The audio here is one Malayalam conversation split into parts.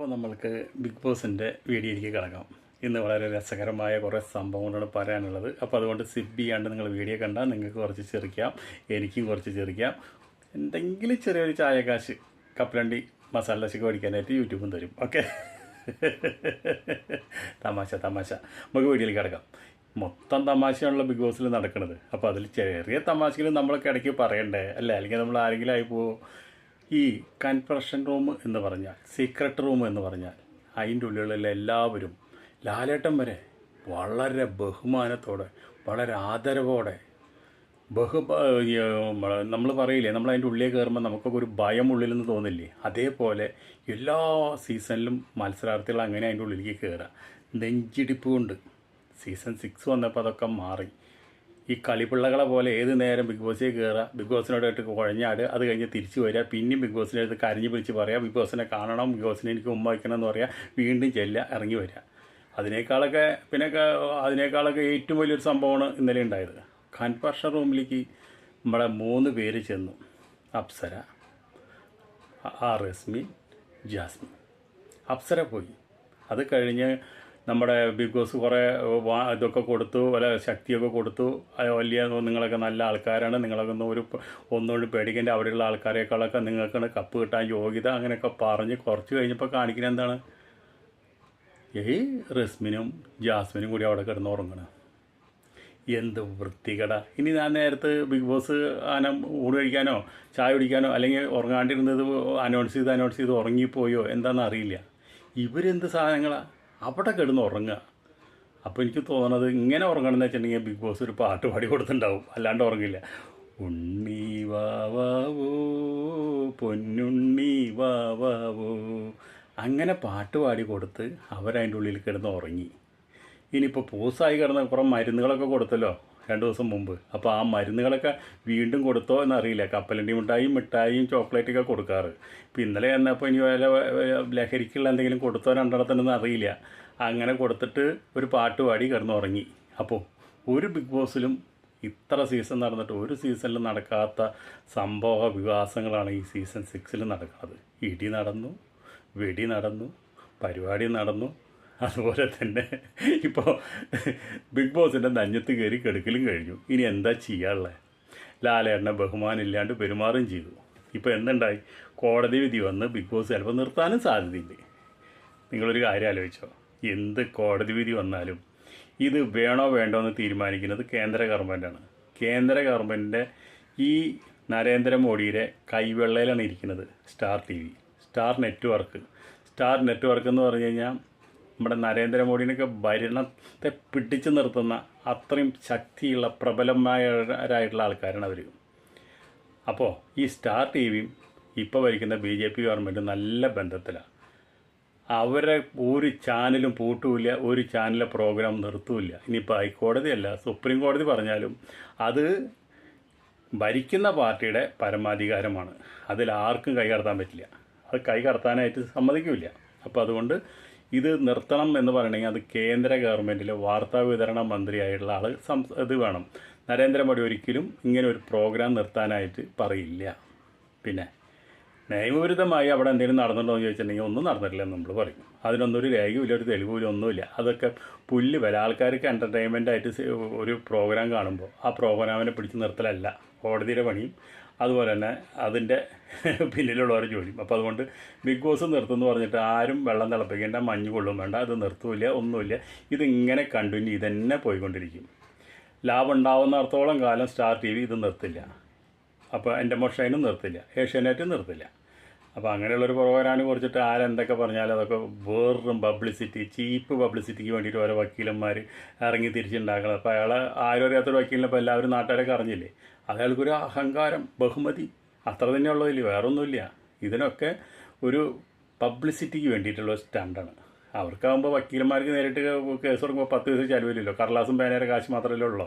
അപ്പോൾ നമ്മൾക്ക് ബിഗ് ബോസിന്റെ വീഡിയോയിലേക്ക് കിടക്കാം. ഇന്ന് വളരെ രസകരമായ കുറേ സംഭവങ്ങളാണ് പറയാനുള്ളത്. അപ്പോൾ അതുകൊണ്ട് സിബ് ചെയ്യാണ്ട് നിങ്ങൾ വീഡിയോ കണ്ടാൽ നിങ്ങൾക്ക് കുറച്ച് ചെറിക്കാം എനിക്കും കുറച്ച് ചെറിക്കാം. എന്തെങ്കിലും ചെറിയൊരു ചായക്കാശ് കപ്പലണ്ടി മസാല ദശക്ക് പഠിക്കാനായിട്ട് യൂട്യൂബും തരും. ഓക്കെ തമാശ തമാശ. നമുക്ക് വീഡിയോയിൽ കിടക്കാം. മൊത്തം തമാശയാണല്ലോ ബിഗ് ബോസിൽ നടക്കുന്നത് അപ്പോൾ അതിൽ ചെറിയ തമാശകൾ നമ്മളൊക്കെ ഇടയ്ക്ക് പറയണ്ടേ? അല്ലേ? അല്ലെങ്കിൽ നമ്മൾ ആരെങ്കിലും ആയി പോകുമോ ഈ കൺഫറഷൻ റൂം എന്ന് പറഞ്ഞാൽ സീക്രട്ട് റൂം എന്ന് പറഞ്ഞാൽ അതിന്റെ ഉള്ളിലുള്ള എല്ലാവരും ലാലേട്ടം വരെ വളരെ ബഹുമാനത്തോടെ വളരെ ആദരവോടെ ബഹു നമ്മൾ പറയില്ലേ നമ്മൾ അതിന്റെ ഉള്ളിൽ കയറുമ്പോൾ നമുക്കൊക്കെ ഒരു ഭയം ഉള്ളിൽ നിന്ന് തോന്നില്ലേ? അതേപോലെ എല്ലാ സീസണിലും മത്സരാർത്ഥികൾ അങ്ങനെ അതിന്റെ ഉള്ളിലേക്ക് കയറുക. നെഞ്ചിടിപ്പ് കൊണ്ട് സീസൺ സിക്സ് വന്നപ്പോൾ അതൊക്കെ മാറി. ഈ കളിപ്പിള്ളകളെ പോലെ ഏത് നേരം ബിഗ് ബോസിൽ കയറുക ബിഗ് ബോസിനോടായിട്ട് കുഴഞ്ഞാട് അത് കഴിഞ്ഞ് തിരിച്ചു വരിക പിന്നെയും ബിഗ് ബോസിന്റെ അടുത്ത് കരഞ്ഞ് പിടിച്ച് പറയുക ബിഗ് ബോസിനെ കാണണം ബിഗ് ബോസിനെ എനിക്ക് ഉമ്മ വയ്ക്കണം എന്ന് പറയുക വീണ്ടും ചെല്ലുക ഇറങ്ങി വരിക അതിനേക്കാളൊക്കെ പിന്നെ അതിനേക്കാളൊക്കെ ഏറ്റവും വലിയൊരു സംഭവമാണ് ഇന്നലെ ഉണ്ടായത്. കൺഫർഷൻ റൂമിലേക്ക് നമ്മളെ മൂന്ന് പേര് ചെന്നു. അപ്സര ആ റസ്മി ജാസ്മിൻ. അപ്സര പോയി. അത് കഴിഞ്ഞ് നമ്മുടെ ബിഗ് ബോസ് കുറേ ഇതൊക്കെ കൊടുത്തു വല്ല ശക്തിയൊക്കെ കൊടുത്തു. വലിയ നിങ്ങളൊക്കെ നല്ല ആൾക്കാരാണ്. നിങ്ങളൊക്കെ ഒന്നും ഒരു ഒന്നുകൊണ്ട് പേടിക്കേണ്ട അവിടെയുള്ള ആൾക്കാരെക്കാളൊക്കെ നിങ്ങൾക്ക് കപ്പ് കിട്ടാൻ യോഗ്യത. അങ്ങനെയൊക്കെ പറഞ്ഞ് കുറച്ച് കഴിഞ്ഞപ്പോൾ കാണിക്കുന്നത് എന്താണ്? ഈ റസ്മിനും ജാസ്മിനും കൂടി അവിടെ കിടന്ന് ഉറങ്ങണം. എന്ത് വൃത്തികട. ഇനി ഞാൻ നേരത്തെ ബിഗ് ബോസ് ആന ഊണ് കഴിക്കാനോ ചായ കുടിക്കാനോ അല്ലെങ്കിൽ ഉറങ്ങാണ്ടിരുന്നത് അനൗൺസ് ചെയ്ത് അനൗൺസ് ചെയ്ത് ഉറങ്ങിപ്പോയോ എന്താണെന്ന് അറിയില്ല. ഇവരെന്ത് സാധനങ്ങളാ? അവിടെ കിടന്ന് ഉറങ്ങുക. അപ്പോൾ എനിക്ക് തോന്നുന്നത് ഇങ്ങനെ ഉറങ്ങണമെന്ന് വെച്ചിട്ടുണ്ടെങ്കിൽ ബിഗ് ബോസ് ഒരു പാട്ട് പാടി കൊടുത്തിട്ടുണ്ടാവും. അല്ലാണ്ട് ഉറങ്ങില്ല. ഉണ്ണി വാവാവോ പൊന്നുണ്ണി വാവാവോ അങ്ങനെ പാട്ട് പാടി കൊടുത്ത് അവരതിന്റെ ഉള്ളിൽ കിടന്ന് ഉറങ്ങി. ഇനിയിപ്പോൾ പൂസായി കിടന്ന കുറേ മരുന്നുകളൊക്കെ കൊടുത്തല്ലോ. രണ്ട് ദിവസം മുമ്പ്. അപ്പോൾ ആ മരുന്നുകളൊക്കെ വീണ്ടും കൊടുത്തോ എന്നറിയില്ല. കപ്പലണ്ടി മിഠായിയും മിഠായിയും ചോക്ലേറ്റൊക്കെ കൊടുക്കാറ്. ഇപ്പോൾ ഇന്നലെ എന്നപ്പോൾ ഇനി വല്ല ലഹരിക്കുള്ള എന്തെങ്കിലും കൊടുത്തോ രണ്ടെണ്ണത്തിനൊന്നും അറിയില്ല. അങ്ങനെ കൊടുത്തിട്ട് ഒരു പാട്ട് പാടി കിടന്നുറങ്ങി. അപ്പോൾ ഒരു ബിഗ് ബോസിലും ഇത്ര സീസൺ നടന്നിട്ട് ഒരു സീസണിൽ നടക്കാത്ത സംഭവ വികാസങ്ങളാണ് ഈ സീസൺ സിക്സിൽ നടക്കുന്നത്. ഇടി നടന്നു വെടി നടന്നു പരിപാടി നടന്നു. അതുപോലെ തന്നെ ഇപ്പോൾ ബിഗ് ബോസിന്റെ നഞ്ഞത്ത് കയറി കെടുക്കലും കഴിഞ്ഞു. ഇനി എന്താ ചെയ്യാനുള്ളത് ലാലേട്ടനെ ബഹുമാനമില്ലാണ്ട് പെരുമാറുകയും ചെയ്തു. ഇപ്പോൾ എന്തുണ്ടായി? കോടതി വിധി വന്ന് ബിഗ് ബോസ് ചിലപ്പോൾ നിർത്താനും സാധ്യതയുണ്ട് നിങ്ങളൊരു കാര്യം ആലോചിച്ചോ. എന്ത് കോടതി വിധി വന്നാലും ഇത് വേണോ വേണ്ടോ എന്ന് തീരുമാനിക്കുന്നത് കേന്ദ്ര ഗവൺമെന്റാണ് കേന്ദ്ര ഗവൺമെന്റിന്റെ ഈ നരേന്ദ്രമോദിയുടെ കൈവെള്ളയിലാണ് ഇരിക്കുന്നത് Star T V. Star network. Star network എന്ന് പറഞ്ഞു കഴിഞ്ഞാൽ നമ്മുടെ നരേന്ദ്രമോദിനൊക്കെ ഭരണത്തെ പിടിച്ചു നിർത്തുന്ന അത്രയും ശക്തിയുള്ള പ്രബലമായവരായിട്ടുള്ള ആൾക്കാരാണ് അവർ അപ്പോൾ ഈ സ്റ്റാർ ടി വിയും ഇപ്പോൾ ഭരിക്കുന്ന ബി ജെ പി ഗവൺമെന്റ് നല്ല ബന്ധത്തിലാണ് അവരെ ഒരു ചാനലും പൂട്ടുമില്ല ഒരു ചാനലിലെ പ്രോഗ്രാം നിർത്തുമില്ല ഇനിയിപ്പോൾ ഹൈക്കോടതിയല്ല സുപ്രീം കോടതി പറഞ്ഞാലും അത് ഭരിക്കുന്ന പാർട്ടിയുടെ പരമാധികാരമാണ്. അതിൽ ആർക്കും കൈ കടത്താൻ പറ്റില്ല. അത് കൈ കടത്താനായിട്ട് സമ്മതിക്കില്ല. അപ്പോൾ അതുകൊണ്ട് ഇത് നിർത്തണം എന്ന് പറയണമെങ്കിൽ അത് കേന്ദ്ര ഗവൺമെന്റിലെ വാർത്താ വിതരണ മന്ത്രിയായിട്ടുള്ള ആൾ സംസ് ഇത് വേണം. നരേന്ദ്രമോദി ഒരിക്കലും ഇങ്ങനെ ഒരു പ്രോഗ്രാം നിർത്താനായിട്ട് പറയില്ല. പിന്നെ നിയമവിരുദ്ധമായി അവിടെ എന്തെങ്കിലും നടന്നിട്ടുണ്ടോ എന്ന് ചോദിച്ചിട്ടുണ്ടെങ്കിൽ ഒന്നും നടന്നിട്ടില്ല എന്ന് നമ്മൾ പറയും. അതിനൊന്നും ഒരു രേഖയില്ല ഒരു തെളിവില്ല ഒന്നുമില്ല. അതൊക്കെ പുല്ല് വില ആൾക്കാർക്ക് എന്റർടൈൻമെന്റ് ആയിട്ട് ഒരു പ്രോഗ്രാം കാണുമ്പോൾ ആ പ്രോഗ്രാമിനെ പിടിച്ച് നിർത്തലല്ല. കോടതിയുടെ പണിയും അതുപോലെ തന്നെ അതിന്റെ പിന്നിലുള്ളവരെ ജോലി. അപ്പോൾ അതുകൊണ്ട് ബിഗ് ബോസ് നിർത്തുമെന്ന് പറഞ്ഞിട്ട് ആരും വെള്ളം തിളപ്പിക്കേണ്ട മഞ്ഞ് കൊള്ളും വേണ്ട അത് നിർത്തൂല്ല ഒന്നുമില്ല. ഇതിങ്ങനെ കണ്ടിന്യൂ ഇതന്നെ പോയിക്കൊണ്ടിരിക്കും. ലാഭം ഉണ്ടാവുന്നിടത്തോളം കാലം സ്റ്റാർ ടി വി ഇത് നിർത്തില്ല. അപ്പോൾ എന്റെ മൊഷൈനും നിർത്തില്ല. ഏഷ്യാനെറ്റും നിർത്തില്ല. അപ്പോൾ അങ്ങനെയുള്ളൊരു പ്രോഗ്രാമിനെ കുറിച്ചിട്ട് ആരെന്തൊക്കെ പറഞ്ഞാലും അതൊക്കെ വേറും പബ്ലിസിറ്റി ചീപ്പ് പബ്ലിസിറ്റിക്ക് വേണ്ടിയിട്ട് ഓരോ വക്കീലന്മാർ ഇറങ്ങി തിരിച്ചുണ്ടാക്കണം. അപ്പോൾ അയാൾ ആരും അറിയാത്തൊരു വക്കീലിനെ ഇപ്പോൾ എല്ലാവരും നാട്ടുകാരൊക്കെ അറിഞ്ഞില്ലേ? അയാൾക്കൊരു അഹങ്കാരം ബഹുമതി. അത്ര തന്നെ ഉള്ളതില്ല വേറൊന്നുമില്ല. ഇതിനൊക്കെ ഒരു പബ്ലിസിറ്റിക്ക് വേണ്ടിയിട്ടുള്ള സ്റ്റാൻഡാണ് അവർക്കാകുമ്പോൾ വക്കീലന്മാർക്ക് നേരിട്ട് കേസ് തുടങ്ങുമ്പോൾ പത്ത് ദിവസം ചിലവില്ലല്ലോ. കടലാസും പേനയുടെ കാശ് മാത്രമല്ലേ ഉള്ളൂ.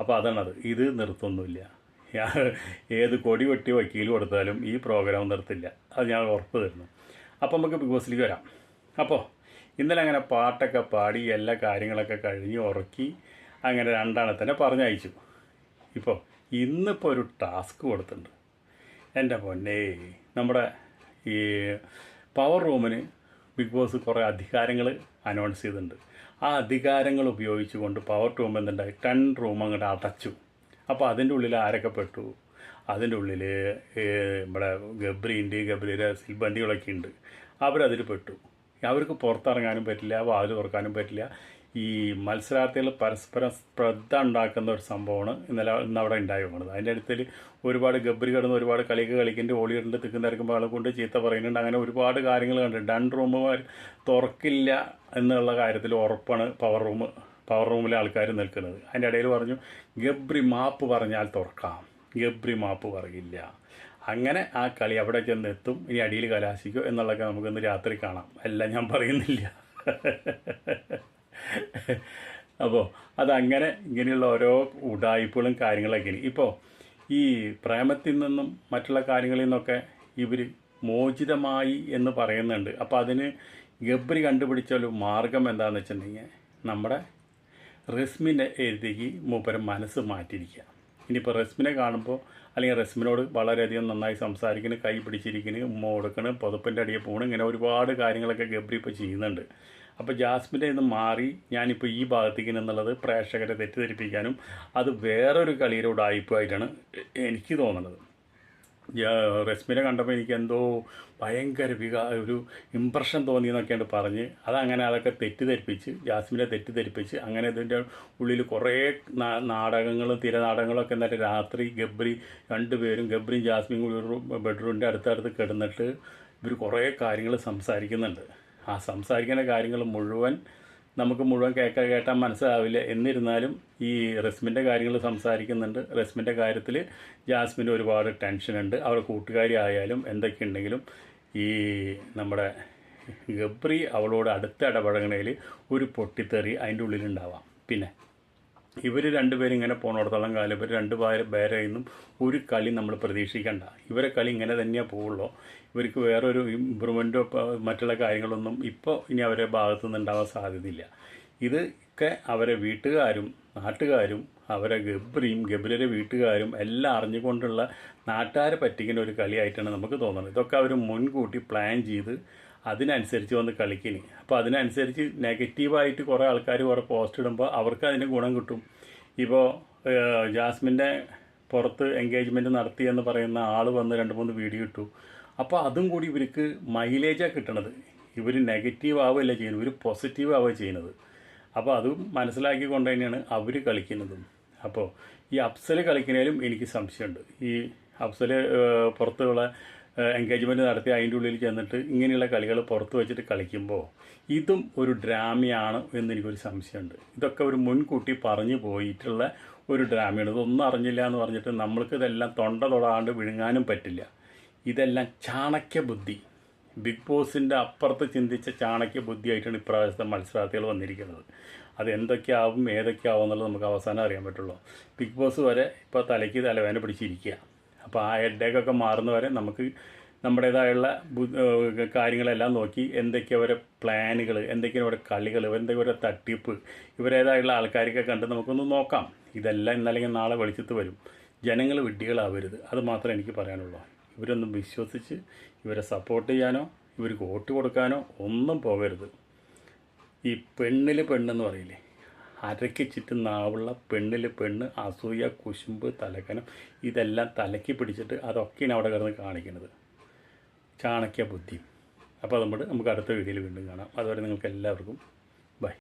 അപ്പോൾ അതാണത്. ഇത് നിർത്തുന്നില്ല ഞാൻ ഏത് കൊടി വെട്ടി വക്കീൽ കൊടുത്താലും ഈ പ്രോഗ്രാം നിർത്തില്ല. അത് ഞാൻ ഉറപ്പ് തരുന്നു. അപ്പോൾ നമുക്ക് ബിഗ് ബോസിലേക്ക് വരാം. അപ്പോൾ ഇന്നലെ അങ്ങനെ പാട്ടൊക്കെ പാടി എല്ലാ കാര്യങ്ങളൊക്കെ കഴിഞ്ഞ് ഉറക്കി അങ്ങനെ രണ്ടാണത്തിനെ പറഞ്ഞയച്ചു. ഇപ്പോൾ ഇന്നിപ്പോൾ ഒരു ടാസ്ക് കൊടുത്തിട്ടുണ്ട്. എന്റെ പൊന്നേ നമ്മുടെ ഈ പവർ റൂമിന് ബിഗ് ബോസ് കുറേ അധികാരങ്ങൾ അനൗൺസ് ചെയ്തിട്ടുണ്ട്. ആ അധികാരങ്ങൾ ഉപയോഗിച്ചുകൊണ്ട് പവർ റൂം എന്തുണ്ടായി? ടെൻ റൂം അങ്ങോട്ട് അടച്ചു. അപ്പോൾ അതിന്റെ ഉള്ളിൽ ആരൊക്കെ പെട്ടു? അതിന്റെ ഉള്ളിൽ നമ്മുടെ ഗബ്രിയുണ്ട് ഗബ്രിയുടെ സിൽബണ്ടികളൊക്കെ ഉണ്ട് അവരതിൽ പെട്ടു. അവർക്ക് പുറത്തിറങ്ങാനും പറ്റില്ല വാതിൽ തുറക്കാനും പറ്റില്ല. ഈ മത്സരാർത്ഥികൾ പരസ്പരം ശ്രദ്ധ ഉണ്ടാക്കുന്ന ഒരു സംഭവമാണ് ഇന്നലെ ഇന്ന് അവിടെ ഉണ്ടായി പോകുന്നത് അതിന്റെ അടുത്തിൽ ഒരുപാട് ഗബ്രി കിടന്ന് ഒരുപാട് കളിക്ക് കളിക്കുന്നുണ്ട് ഓളിയിട്ടുണ്ട് തിക്കും തിരക്കുമ്പോൾ ആളെ കൊണ്ട് ചീത്ത പറയുന്നുണ്ട്. അങ്ങനെ ഒരുപാട് കാര്യങ്ങൾ കണ്ടിട്ടുണ്ട്. രണ്ട് റൂമുമാർ തുറക്കില്ല എന്നുള്ള കാര്യത്തിൽ ഉറപ്പാണ് പവർ റൂം പവർ റൂമിലെ ആൾക്കാർ നിൽക്കുന്നത്. അതിന്റെ ഇടയിൽ പറഞ്ഞു ഗബ്രി മാപ്പ് പറഞ്ഞാൽ തുറക്കാം. ഗബ്രി മാപ്പ് പറയില്ല. അങ്ങനെ ആ കളി അവിടെ ചെന്ന് എത്തും. ഇനി അടിയിൽ കലാശിക്കും എന്നുള്ളതൊക്കെ നമുക്കിന്ന് രാത്രി കാണാം. എല്ലാം ഞാൻ പറയുന്നില്ല. അപ്പോൾ അതങ്ങനെ ഇങ്ങനെയുള്ള ഓരോ ഉടായ്പകളും കാര്യങ്ങളൊക്കെ ഇപ്പോൾ ഈ പ്രേമത്തിൽ നിന്നും മറ്റുള്ള കാര്യങ്ങളിൽ നിന്നൊക്കെ ഇവർ മോചിതമായി എന്ന് പറയുന്നുണ്ട്. അപ്പോൾ അതിന് ഗബ്രി കണ്ടുപിടിച്ച ഒരു മാർഗം എന്താണെന്ന് വെച്ചിട്ടുണ്ടെങ്കിൽ നമ്മുടെ റസ്മിന്റെ എഴുതിക്ക് മൂപ്പരം മനസ്സ് മാറ്റിയിരിക്കുക. ഇനിയിപ്പോൾ റസ്മിനെ കാണുമ്പോൾ അല്ലെങ്കിൽ റസ്മിനോട് വളരെയധികം നന്നായി സംസാരിക്കുന്നു കൈ പിടിച്ചിരിക്കുന്നു ഉമ്മ കൊടുക്കണം പുതപ്പിന്റെ അടിയെ പോകണം ഇങ്ങനെ ഒരുപാട് കാര്യങ്ങളൊക്കെ ഗബ്രി ഇപ്പോൾ ചെയ്യുന്നുണ്ട്. അപ്പോൾ ജാസ്മിന്റെ നിന്ന് മാറി ഞാനിപ്പോൾ ഈ ഭാഗത്തേക്ക് എന്നുള്ളത് പ്രേക്ഷകരെ തെറ്റിദ്ധരിപ്പിക്കാനും അത് വേറൊരു കളിയുടെ ഉടായ്പായിട്ടാണ് എനിക്ക് തോന്നുന്നത്. റസ്മിനെ കണ്ടപ്പോൾ എനിക്ക് എന്തോ ഭയങ്കര വികാ ഒരു ഇമ്പ്രഷൻ തോന്നി എന്നൊക്കെയാണ് പറഞ്ഞ് അതങ്ങനെ അതൊക്കെ തെറ്റിദ്ധരിപ്പിച്ച് ജാസ്മിനെ തെറ്റിദ്ധരിപ്പിച്ച് അങ്ങനെ ഇതിന്റെ ഉള്ളിൽ കുറേ നാടകങ്ങളും തിരനാടകങ്ങളൊക്കെ എന്നിട്ട് രാത്രി ഗബ്രി രണ്ടുപേരും ഗബ്രിയും ജാസ്മിനും കൂടി ഒരു ബെഡ്റൂമിന്റെ അടുത്തടുത്ത് കിടന്നിട്ട് ഇവർ കുറേ കാര്യങ്ങൾ സംസാരിക്കുന്നുണ്ട്. ആ സംസാരിക്കുന്ന കാര്യങ്ങൾ മുഴുവൻ നമുക്ക് മുഴുവൻ കേൾക്കാൻ കേട്ടാൽ മനസ്സിലാവില്ല. എന്നിരുന്നാലും ഈ റസ്മിന്റെ കാര്യങ്ങൾ സംസാരിക്കുന്നുണ്ട്. റസ്മിന്റെ കാര്യത്തിൽ ജാസ്മിന് ഒരുപാട് ടെൻഷനുണ്ട് അവരുടെ കൂട്ടുകാരി ആയാലും എന്തൊക്കെ ഉണ്ടെങ്കിലും ഈ നമ്മുടെ ഗബ്രി അവളോട് അടുത്ത ഇടപഴകണയിൽ ഒരു പൊട്ടിത്തെറി അതിന്റെ ഉള്ളിലുണ്ടാവാം. പിന്നെ ഇവർ രണ്ടുപേരും ഇങ്ങനെ പോണോടത്തോളം കാലം ഇവർ രണ്ട് പേര് നിന്നും ഒരു കളി നമ്മൾ പ്രതീക്ഷിക്കേണ്ട. ഇവരെ കളി ഇങ്ങനെ തന്നെയാണ് പോവുള്ളൂ. ഇവർക്ക് വേറൊരു ഇമ്പ്രൂവ്മെന്റോ മറ്റുള്ള കാര്യങ്ങളൊന്നും ഇപ്പോൾ ഇനി അവരെ ഭാഗത്തു നിന്ന് ഉണ്ടാവാൻ സാധ്യതയില്ല. ഇതൊക്കെ അവരെ വീട്ടുകാരും നാട്ടുകാരും അവരെ ഗബ്രിയും ഗബ്രിയുടെ വീട്ടുകാരും എല്ലാം അറിഞ്ഞുകൊണ്ടുള്ള നാട്ടുകാരെ പറ്റിക്കുന്ന ഒരു കളിയായിട്ടാണ് നമുക്ക് തോന്നുന്നത്. ഇതൊക്കെ അവർ മുൻകൂട്ടി പ്ലാൻ ചെയ്ത് അതിനനുസരിച്ച് വന്ന് കളിക്കിനി അപ്പോൾ അതിനനുസരിച്ച് നെഗറ്റീവായിട്ട് കുറേ ആൾക്കാർ കുറേ പോസ്റ്റ് ഇടുമ്പോൾ അവർക്ക് അതിന് ഗുണം കിട്ടും. ഇപ്പോൾ ജാസ്മിന്റെ പുറത്ത് എൻഗേജ്മെന്റ് നടത്തി എന്ന് പറയുന്ന ആൾ വന്ന് രണ്ട് മൂന്ന് വീഡിയോ ഇട്ടു. അപ്പോൾ അതും കൂടി ഇവർക്ക് മൈലേജാണ് കിട്ടണത്. ഇവർ നെഗറ്റീവ് ആവുകയല്ല ചെയ്യുന്നത്? ഇവർ പോസിറ്റീവ് ആവുക ചെയ്യുന്നത്. അപ്പോൾ അതും മനസ്സിലാക്കിക്കൊണ്ട് തന്നെയാണ് അവർ കളിക്കുന്നതും. അപ്പോൾ ഈ അപ്സൽ കളിക്കുന്നതിലും എനിക്ക് സംശയമുണ്ട്. ഈ അപ്സൽ പുറത്തുള്ള എൻഗേജ്മെന്റ് നടത്തി അതിന്റെ ഉള്ളിൽ ചെന്നിട്ട് ഇങ്ങനെയുള്ള കളികൾ പുറത്ത് വെച്ചിട്ട് കളിക്കുമ്പോൾ ഇതും ഒരു ഡ്രാമയാണ് എന്നെനിക്കൊരു സംശയമുണ്ട്. ഇതൊക്കെ ഒരു മുൻകൂട്ടി പറഞ്ഞു പോയിട്ടുള്ള ഒരു ഡ്രാമയാണ്. ഇതൊന്നും അറിഞ്ഞില്ല എന്ന് പറഞ്ഞിട്ട് നമ്മൾക്ക് ഇതെല്ലാം തൊണ്ട തൊടാണ്ട് വിഴുങ്ങാനും പറ്റില്ല. ഇതെല്ലാം ചാണക്യ ബുദ്ധി. ബിഗ് ബോസിന്റെ അപ്പുറത്ത് ചിന്തിച്ച ചാണക്യ ബുദ്ധിയായിട്ടാണ് ഇപ്രാവശ്യത്തെ മത്സരാർത്ഥികൾ വന്നിരിക്കുന്നത്. അത് എന്തൊക്കെയാവും ഏതൊക്കെയാവും എന്നുള്ളത് നമുക്ക് അവസാനം അറിയാൻ പറ്റുള്ളൂ. ബിഗ് ബോസ് വരെ ഇപ്പോൾ തലയ്ക്ക് തലവേന പിടിച്ചിരിക്കുക. അപ്പോൾ ആ ഹെഡേക്കൊക്കെ മാറുന്ന വരെ നമുക്ക് നമ്മുടേതായുള്ള കാര്യങ്ങളെല്ലാം നോക്കി എന്തൊക്കെ അവരെ പ്ലാനുകൾ എന്തൊക്കെയാണ് അവരുടെ കളികൾ എന്തൊക്കെ അവരുടെ തട്ടിപ്പ് ഇവരേതായുള്ള ആൾക്കാരൊക്കെ കണ്ട് നമുക്കൊന്ന് നോക്കാം. ഇതെല്ലാം ഇന്നല്ലെങ്കിൽ നാളെ വെളിച്ചത്ത് വരും. ജനങ്ങൾ വിഡ്ഢികളാവരുത്. അത് മാത്രമേ എനിക്ക് പറയാനുള്ളൂ. ഇവരൊന്നും വിശ്വസിച്ച് ഇവരെ സപ്പോർട്ട് ചെയ്യാനോ ഇവർക്ക് വോട്ട് കൊടുക്കാനോ ഒന്നും പോകരുത്. ഈ പെണ്ണിൽ പെണ്ണെന്ന് പറയില്ലേ? അരയ്ക്ക് ചുറ്റും നാവുള്ള പെണ്ണിൽ പെണ്ണ് അസൂയ കുശുമ്പ് തലക്കനം ഇതെല്ലാം തലക്കി പിടിച്ചിട്ട് അതൊക്കെയാണ് അവിടെ കിടന്ന് കാണിക്കുന്നത്. ചാണക്യ ബുദ്ധി. അപ്പോൾ അതുകൊണ്ട് നമുക്ക് അടുത്ത വീഡിയോയിൽ വീണ്ടും കാണാം. അതുവരെ നിങ്ങൾക്ക് എല്ലാവർക്കും